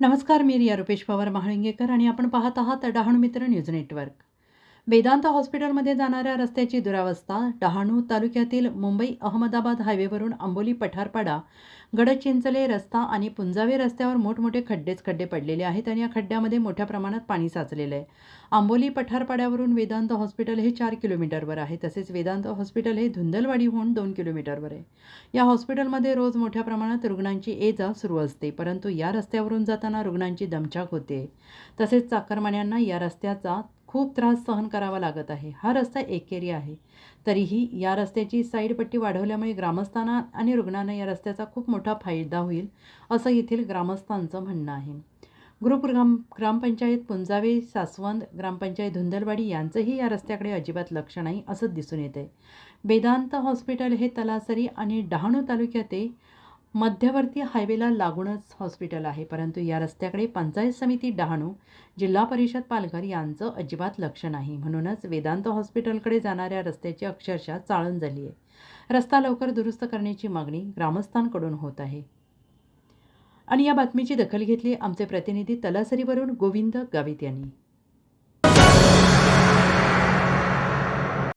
नमस्कार मी रिया रुपेश पवार महाळिंगेकर आणि आपण पाहत आहात डहाणू मित्र न्यूज नेटवर्क. वेदांत हॉस्पिटलमध्ये जाणाऱ्या रस्त्याची दुरावस्था डहाणू तालुक्यातील मुंबई अहमदाबाद हायवेवरून आंबोली पठारपाडा गडचिंचले रस्ता आणि पुंजावे रस्त्यावर मोठमोठे खड्डेच खड्डे पडलेले आहेत आणि या खड्ड्यामध्ये मोठ्या प्रमाणात पाणी साचलेलं आहे. आंबोली पठारपाड्यावरून वेदांत हॉस्पिटल हे चार किलोमीटरवर आहे तसेच वेदांत हॉस्पिटल हे धुंदलवाडीहून दोन किलोमीटरवर आहे. या हॉस्पिटलमध्ये रोज मोठ्या प्रमाणात रुग्णांची ये जा सुरू असते परंतु या रस्त्यावरून जाताना रुग्णांची दमछाक होते. तसेच चाकरमान्यांना या रस्त्याचा खूप त्रास सहन करावा लागत आहे. हा रस्ता एकेरी आहे. तरीही या रस्त्याची साईडपट्टी वाढवल्यामुळे ग्रामस्थांना आणि रुग्णांना या रस्त्याचा खूप मोठा फायदा होईल असं येथील ग्रामस्थांचं म्हणणं आहे. ग्रुप ग्राम ग्रामपंचायत पुंजावे सासवंद ग्रामपंचायत धुंदलवाडी यांचंही या रस्त्याकडे अजिबात लक्ष नाही असंच दिसून येते वेदांत हॉस्पिटल हे तलासरी आणि डहाणू तालुक्याते मध्यवर्ती हायवेला लागूनच हॉस्पिटल आहे. परंतु या रस्त्याकडे पंचायत समिती डहाणू जिल्हा परिषद पालघर यांचं अजिबात लक्ष नाही. म्हणूनच वेदांत हॉस्पिटलकडे जाणाऱ्या रस्त्याची अक्षरशः चाळण झाली आहे. रस्ता लवकर दुरुस्त करण्याची मागणी ग्रामस्थांकडून होत आहे. आणि या बातमीची दखल घेतली आमचे प्रतिनिधी तलासरीवरून गोविंद गावित यांनी.